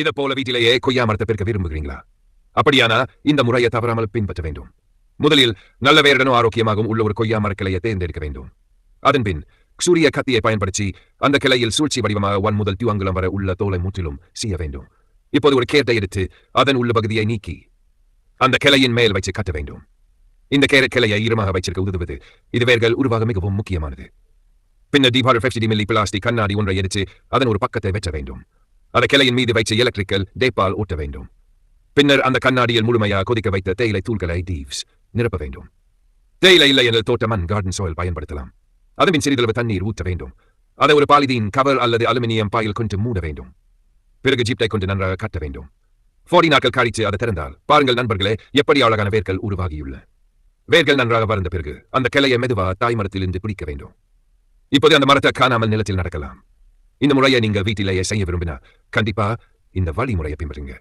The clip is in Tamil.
இதை போல வீட்டிலேயே கொய்யா மரத்தை பெருக்க விரும்புகிறீங்களா? அப்படியானா இந்த முறையை தவறாமல் பின்பற்ற வேண்டும். முதலில் நல்ல வேருடனும் ஆரோக்கியமாகவும் உள்ள ஒரு கொய்யா மரக்கிளையை தேர்ந்தெடுக்க வேண்டும். அதன்பின் சூரிய கத்தியை பயன்படுத்தி அந்த கிளையில் சூழ்ச்சி வடிவமாக ஒன் முதல் தியூ அங்குலம் உள்ள தோலை முற்றிலும் செய்ய வேண்டும். இப்போது ஒரு கேட்டை எடுத்து அதன் உள்ள பகுதியை நீக்கி அந்த கிளையின் மேல் வைத்து கட்ட வேண்டும். இந்த கேரட் கிளையை ஈரமாக வைச்சிருக்க உதவுவது இது வேர்கள் உருவாக மிகவும் முக்கியமானது. பின்னர் டீபால் மில்லி பிளாஸ்டிக் கண்ணாடி ஒன்றை எடுத்து அதன் ஒரு பக்கத்தை வெட்ட வேண்டும். அந்த கிளையின் மீது வைத்து எலக்ட்ரிக்கல் டேப்பால் ஊட்ட வேண்டும். பின்னர் அந்த கண்ணாடியில் முழுமையாக கொதிக்க வைத்த தேயிலை தூள்களை டீவ்ஸ் நிரப்ப வேண்டும். தேயிலை இல்லை என்ற தோட்ட மண் கார்டன் சோயில் பயன்படுத்தலாம். அதன்பின் சிறிதளவு தண்ணீர் ஊற்ற வேண்டும். அதை ஒரு பாலிதீன் கவர் அல்லது அலுமினியம் பாயில் கொண்டு மூட வேண்டும். பிறகு ஜீப்டை கொண்டு நன்றாக கட்ட வேண்டும். ஃபோர்டி நாட்கள் கழித்து அதை திறந்தால் பாருங்கள் நண்பர்களே எப்படி அழகான வேர்கள் உருவாகியுள்ள. வேர்கள் நன்றாக வறந்த பிறகு அந்த கிளையை மெதுவாக தாய் மரத்திலிருந்து பிடிக்க வேண்டும். இப்போது அந்த மரத்தை காணாமல் நிலத்தில் நடக்கலாம். இந்த முறையை நீங்க வீட்டிலேயே செய்ய விரும்பினா கண்டிப்பா இந்த வழிமுறையை பின்பற்றுங்க.